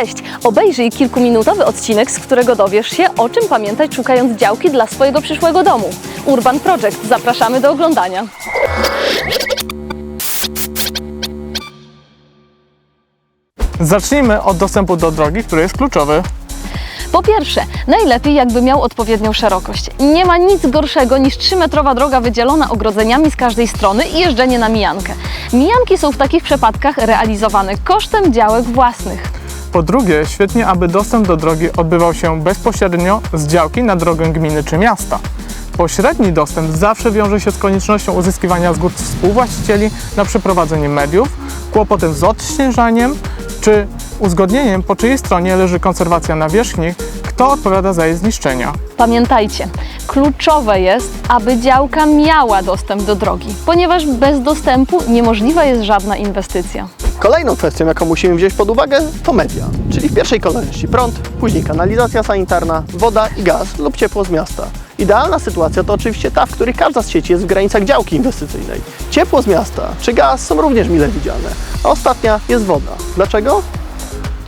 Cześć! Obejrzyj kilkuminutowy odcinek, z którego dowiesz się, o czym pamiętać szukając działki dla swojego przyszłego domu. Urban Project. Zapraszamy do oglądania. Zacznijmy od dostępu do drogi, który jest kluczowy. Po pierwsze, najlepiej jakby miał odpowiednią szerokość. Nie ma nic gorszego niż 3-metrowa droga wydzielona ogrodzeniami z każdej strony i jeżdżenie na mijankę. Mijanki są w takich przypadkach realizowane kosztem działek własnych. Po drugie, świetnie, aby dostęp do drogi odbywał się bezpośrednio z działki na drogę gminy czy miasta. Pośredni dostęp zawsze wiąże się z koniecznością uzyskiwania zgód współwłaścicieli na przeprowadzenie mediów, kłopotem z odśnieżaniem czy uzgodnieniem, po czyjej stronie leży konserwacja nawierzchni, kto odpowiada za jej zniszczenia. Pamiętajcie, kluczowe jest, aby działka miała dostęp do drogi, ponieważ bez dostępu niemożliwa jest żadna inwestycja. Kolejną kwestią, jaką musimy wziąć pod uwagę, to media, czyli w pierwszej kolejności prąd, później kanalizacja sanitarna, woda i gaz lub ciepło z miasta. Idealna sytuacja to oczywiście ta, w której każda z sieci jest w granicach działki inwestycyjnej. Ciepło z miasta czy gaz są również mile widziane, a ostatnia jest woda. Dlaczego?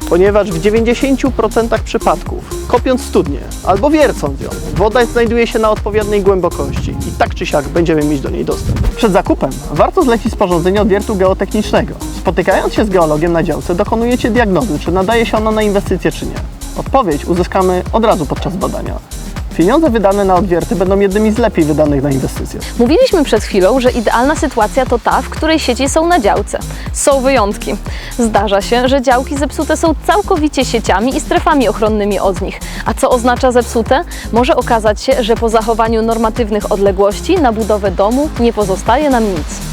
Ponieważ w 90% przypadków, kopiąc studnię albo wiercąc ją, woda znajduje się na odpowiedniej głębokości i tak czy siak będziemy mieć do niej dostęp. Przed zakupem warto zlecić sporządzenie odwiertu geotechnicznego. Spotykając się z geologiem na działce, dokonujecie diagnozy, czy nadaje się ona na inwestycję, czy nie. Odpowiedź uzyskamy od razu podczas badania. Pieniądze wydane na odwierty będą jednymi z lepiej wydanych na inwestycje. Mówiliśmy przed chwilą, że idealna sytuacja to ta, w której sieci są na działce. Są wyjątki. Zdarza się, że działki zepsute są całkowicie sieciami i strefami ochronnymi od nich. A co oznacza zepsute? Może okazać się, że po zachowaniu normatywnych odległości na budowę domu nie pozostaje nam nic.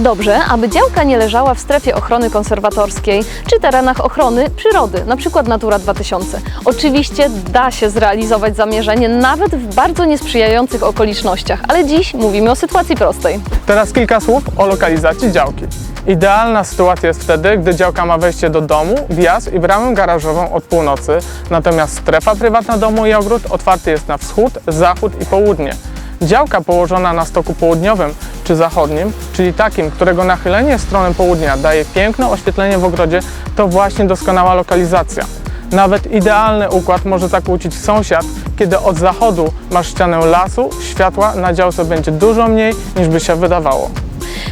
Dobrze, aby działka nie leżała w strefie ochrony konserwatorskiej czy terenach ochrony przyrody, np. Natura 2000. Oczywiście da się zrealizować zamierzenie nawet w bardzo niesprzyjających okolicznościach, ale dziś mówimy o sytuacji prostej. Teraz kilka słów o lokalizacji działki. Idealna sytuacja jest wtedy, gdy działka ma wejście do domu, wjazd i bramę garażową od północy, natomiast strefa prywatna domu i ogród otwarty jest na wschód, zachód i południe. Działka położona na stoku południowym czy zachodnim, czyli takim, którego nachylenie w stronę południa daje piękne oświetlenie w ogrodzie, to właśnie doskonała lokalizacja. Nawet idealny układ może zakłócić sąsiad, kiedy od zachodu masz ścianę lasu, światła na działce będzie dużo mniej niż by się wydawało.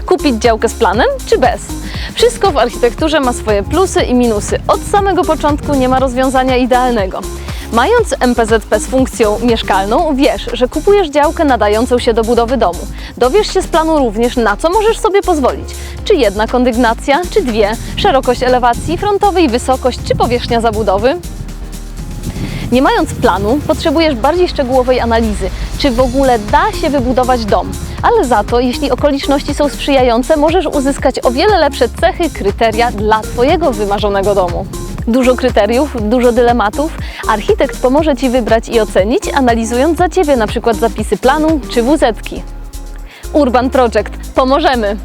Kupić działkę z planem czy bez? Wszystko w architekturze ma swoje plusy i minusy. Od samego początku nie ma rozwiązania idealnego. Mając MPZP z funkcją mieszkalną, wiesz, że kupujesz działkę nadającą się do budowy domu. Dowiesz się z planu również, na co możesz sobie pozwolić. Czy jedna kondygnacja, czy dwie, szerokość elewacji frontowej, wysokość czy powierzchnia zabudowy. Nie mając planu, potrzebujesz bardziej szczegółowej analizy, czy w ogóle da się wybudować dom. Ale za to, jeśli okoliczności są sprzyjające, możesz uzyskać o wiele lepsze cechy, kryteria dla Twojego wymarzonego domu. Dużo kryteriów, dużo dylematów. Architekt pomoże Ci wybrać i ocenić, analizując za Ciebie na przykład zapisy planu czy wuzetki. Urban Project. Pomożemy!